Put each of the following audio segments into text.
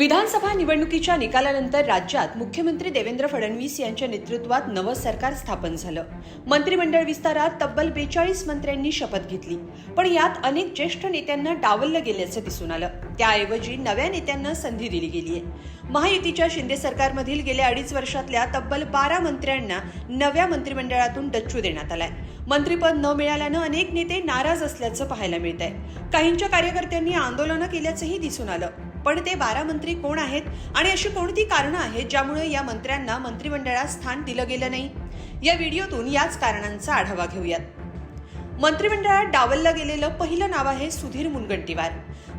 विधानसभा निवडणुकीच्या निकालानंतर राज्यात मुख्यमंत्री देवेंद्र फडणवीस यांच्या नेतृत्वात नवं सरकार स्थापन झालं. मंत्रिमंडळ विस्तारात तब्बल बेचाळीस मंत्र्यांनी शपथ घेतली. पण यात अनेक ज्येष्ठ नेत्यांना डावललं गेल्याचं दिसून आलं. त्याऐवजी नव्या नेत्यांना संधी दिली गेली आहे महायुतीच्या शिंदे सरकारमधील गेल्या अडीच वर्षातल्या तब्बल बारा मंत्र्यांना नव्या मंत्रिमंडळातून डच्चू देण्यात आलाय. मंत्रिपद न मिळाल्यानं अनेक नेते नाराज असल्याचं पाहायला मिळत आहे काहींच्या कार्यकर्त्यांनी आंदोलनं केल्याचंही दिसून आलं. पण ते बारा मंत्री कोण आहेत आणि अशी कोणती कारणं आहेत ज्यामुळे या मंत्र्यांना मंत्रिमंडळात स्थान दिलं गेलं नाही? या व्हिडिओतून याच कारणांचा आढावा घेऊयात. मंत्रिमंडळात डावललं गेलेलं पहिलं नाव आहे सुधीर मुनगंटीवार.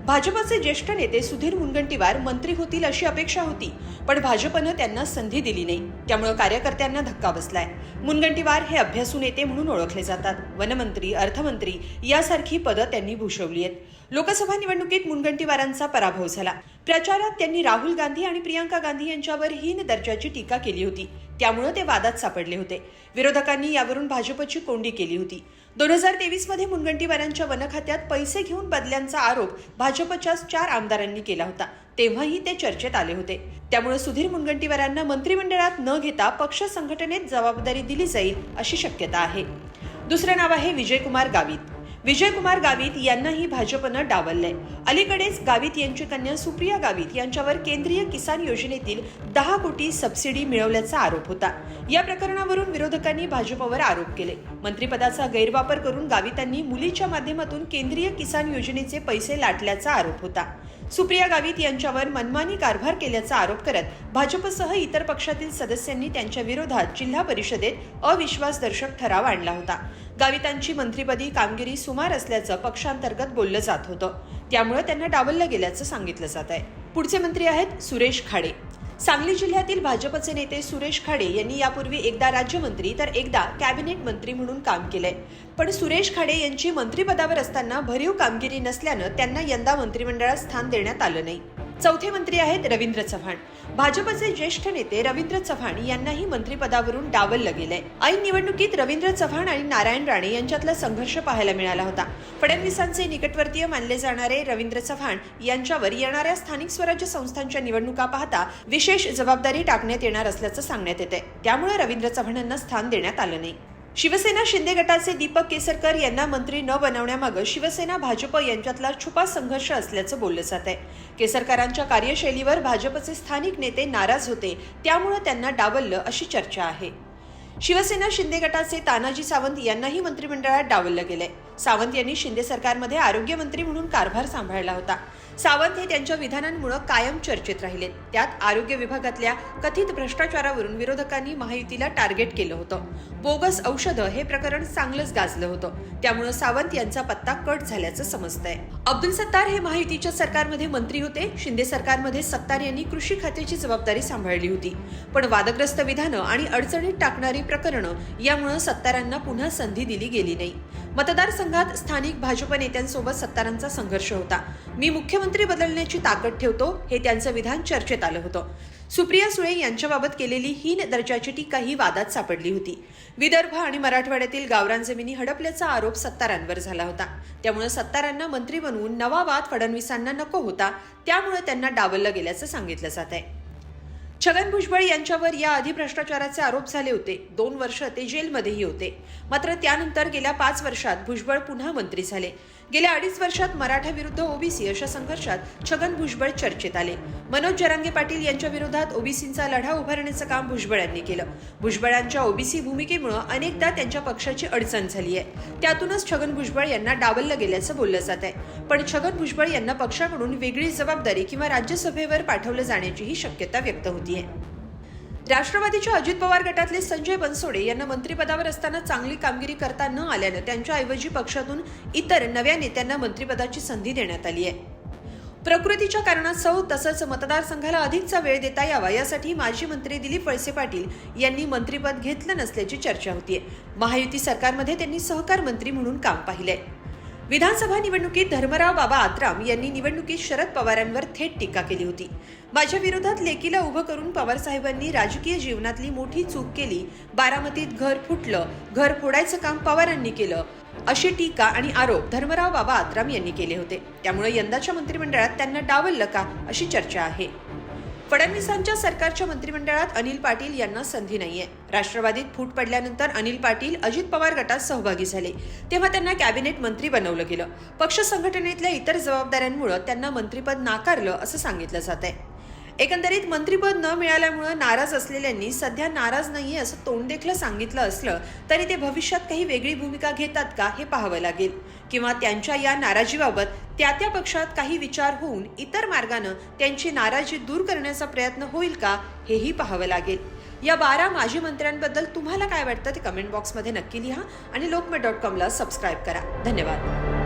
भाजपचे ज्येष्ठ नेते सुधीर मुनगंटीवार मंत्री होतील अशी अपेक्षा होती पण भाजपनं त्यांना संधी दिली नाही. त्यामुळे कार्यकर्त्यांना धक्का बसलाय. मुनगंटीवार हे अभ्यासू नेते म्हणून ओळखले जातात. वनमंत्री अर्थमंत्री यासारखी पदं त्यांनी भूषवली आहेत. लोकसभा निवडणुकीत मुनगंटीवारांचा पराभव झाला. प्रचारात त्यांनी राहुल गांधी आणि प्रियांका गांधी यांच्यावर हीन दर्जाची टीका केली होती. त्यामुळं ते वादात सापडले होते. विरोधकांनी यावरून भाजपची कोंडी केली होती. दोन हजार तेवीसमध्ये मुनगंटीवारांच्या वनखात्यात पैसे घेऊन बदल्यांचा आरोप भाजपच्याच चार आमदारांनी केला होता. तेव्हाही ते चर्चेत आले होते. त्यामुळे सुधीर मुनगंटीवारांना मंत्रिमंडळात न घेता पक्ष संघटनेत जबाबदारी दिली जाईल अशी शक्यता आहे. दुसरं नाव आहे विजयकुमार गावित. विजयकुमार गावित यांनाही भाजपनं डावललंय. अलीकडेच गावित यांची कन्या सुप्रिया गावित यांच्यावर केंद्रीय किसान योजनेतील दहा कोटी सबसिडी मिळवल्याचा आरोप होता. या प्रकरणावरून विरोधकांनी भाजपवर आरोप केले. मंत्रिपदाचा गैरवापर करून गावितांनी मुलीच्या माध्यमातून केंद्रीय किसान योजनेचे पैसे लाटल्याचा आरोप होता. सुप्रिया गावित यांच्यावर मनमानी कारभार केल्याचा आरोप करत भाजपसह इतर पक्षातील सदस्यांनी त्यांच्या विरोधात जिल्हा परिषदेत अविश्वासदर्शक ठराव आणला होता. गावितांची मंत्रिपदी कामगिरी सुमार असल्याचं पक्षांतर्गत बोललं जात होतं. त्यामुळे त्यांना डावललं गेल्याचं सांगितलं जात आहे पुढचे मंत्री आहेत सुरेश खाडे. सांगली जिल्ह्यातील भाजपचे नेते सुरेश खाडे यांनी यापूर्वी एकदा राज्यमंत्री तर एकदा कॅबिनेट मंत्री म्हणून काम केलंय. पण सुरेश खाडे यांची मंत्रिपदावर असताना भरीव कामगिरी नसल्यानं त्यांना यंदा मंत्रिमंडळात स्थान देण्यात आलं नाही. चौथे मंत्री आहेत रवींद्र चव्हाण. भाजपचे ज्येष्ठ नेते रवींद्र चव्हाण यांनाही मंत्रिपदावरून डावललं गेलंय. ऐन निवडणुकीत रवींद्र चव्हाण आणि नारायण राणे यांच्यातला संघर्ष पाहायला मिळाला होता. फडणवीसांचे निकटवर्तीय मानले जाणारे रवींद्र चव्हाण यांच्यावर येणाऱ्या स्थानिक स्वराज्य संस्थांच्या निवडणुका पाहता विशेष जबाबदारी टाकण्यात येणार असल्याचं सांगण्यात येते त्यामुळे रवींद्र चव्हाणांना स्थान देण्यात आलं नाही. शिवसेना शिंदे गटाचे दीपक केसरकर यांना मंत्री न बनवण्यामागं शिवसेना भाजप यांच्यातला छुपा संघर्ष असल्याचं बोललं जात आहे. केसरकरांच्या कार्यशैलीवर भाजपचे स्थानिक नेते नाराज होते त्यामुळं त्यांना डावललं अशी चर्चा आहे. शिवसेना शिंदे गटाचे तानाजी सावंत यांनाही मंत्रिमंडळात डावललं गेलंय. सावंत यांनी शिंदे सरकारमध्ये आरोग्यमंत्री म्हणून कारभार सांभाळला होता. सावंत हे त्यांच्या विधानांमुळे कायम चर्चेत राहिले त्यात आरोग्य विभागातल्या कथित भ्रष्टाचारावरून विरोधकांनी महायुतीला टार्गेट केलं होतं. बोगस औषधं हे प्रकरण चांगलंच गाजलं होतं. त्यामुळे सावंत यांचा पत्ता कट झाल्याचं समजतंय. अब्दुल सत्तार हे महायुतीच्या सरकारमध्ये मंत्री होते. शिंदे सरकारमध्ये सत्तार यांनी कृषी खात्याची जबाबदारी सांभाळली होती. पण वादग्रस्त विधानं आणि अडचणीत टाकणारी प्रकरणं यामुळे सत्तारांना पुन्हा संधी दिली गेली नाही. मतदार मतदारसंघात स्थानिक भाजप नेत्यांसोबत सत्तारांचा संघर्ष होता. मी मुख्यमंत्री बदलण्याची ताकद ठेवतो हे त्यांचं विधान चर्चेत आलं होतं. सुप्रिया सुळे यांच्याबाबत केलेली हीन दर्जाची टीका ही वादात सापडली होती. विदर्भ आणि मराठवाड्यातील गावरान जमिनी हडपल्याचा आरोप सत्तारांवर झाला होता. त्यामुळे सत्तारांना मंत्री बनवून नवा वाद फडणवीसांना नको होता त्यामुळे त्यांना डावललं गेल्याचं सांगितलं जात आहे छगन भुजबळ यांच्यावर याआधी भ्रष्टाचाराचे आरोप झाले होते. दोन वर्ष ते जेलमध्येही होते. मात्र त्यानंतर गेल्या पाच वर्षात भुजबळ पुन्हा मंत्री झाले. गेल्या अडीच वर्षात मराठा विरुद्ध ओबीसी अशा संघर्षात छगन भुजबळ चर्चेत आले. मनोज जरांगे पाटील यांच्या विरोधात ओबीसींचा लढा उभारण्याचं काम भुजबळ यांनी केलं. भुजबळांच्या ओबीसी भूमिकेमुळे अनेकदा त्यांच्या पक्षाची अडचण झाली आहे. त्यातूनच छगन भुजबळ यांना डावललं गेल्याचं बोललं जात आहे. पण छगन भुजबळ यांना पक्षाकडून वेगळी जबाबदारी किंवा राज्यसभेवर पाठवलं जाण्याचीही शक्यता व्यक्त होतीये. राष्ट्रवादीच्या अजित पवार गटातले संजय बनसोडे यांना मंत्रिपदावर असताना चांगली कामगिरी करता न आल्यानं त्यांच्याऐवजी पक्षातून इतर नव्या नेत्यांना मंत्रिपदाची संधी देण्यात आली आहे. प्रकृतीच्या कारणास्तव तसंच मतदारसंघाला अधिकचा वेळ देता यावा यासाठी माजी मंत्री दिलीप वळसे पाटील यांनी मंत्रिपद घेतलं नसल्याची चर्चा होतीये. महायुती सरकारमध्ये त्यांनी सहकार मंत्री म्हणून काम पाहिलंय. विधानसभा निवडणुकीत धर्मराव बाबा आत्राम यांनी निवडणुकीत शरद पवारांवर थेट टीका केली होती. माझ्या विरोधात लेकीला उभं करून पवारसाहेबांनी राजकीय जीवनातली मोठी चूक केली. बारामतीत घर फुटलं घर फोडायचं काम पवारांनी केलं अशी टीका आणि आरोप धर्मराव बाबा आत्राम यांनी केले होते. त्यामुळे यंदाच्या मंत्रिमंडळात त्यांना डावललं का अशी चर्चा आहे. फडणवीसांच्या सरकारच्या मंत्रिमंडळात अनिल पाटील यांना संधी नाहीये. राष्ट्रवादीत फूट पडल्यानंतर अनिल पाटील अजित पवार गटात सहभागी झाले. तेव्हा त्यांना कॅबिनेट मंत्री बनवलं गेलं. पक्ष संघटनेतल्या इतर जबाबदाऱ्यांमुळे त्यांना मंत्रिपद नाकारलं असं सांगितलं जात आहे एकंदरीत मंत्रिपद न मिळाल्यामुळं नाराज असलेल्यांनी सध्या नाराज नाहीये असं तोंडदेखलं सांगितलं असलं तरी ते भविष्यात काही वेगळी भूमिका घेतात का हे पाहावं लागेल. किंवा त्यांच्या या नाराजीबाबत त्या त्या पक्षात काही विचार होऊन इतर मार्गानं त्यांची नाराजी दूर करण्याचा प्रयत्न होईल का हेही पाहावं लागेल. या बारा माजी मंत्र्यांबद्दल तुम्हाला काय वाटतं ते कमेंट बॉक्समध्ये नक्की लिहा आणि लोकमत डॉट कॉमला सबस्क्राईब करा. धन्यवाद.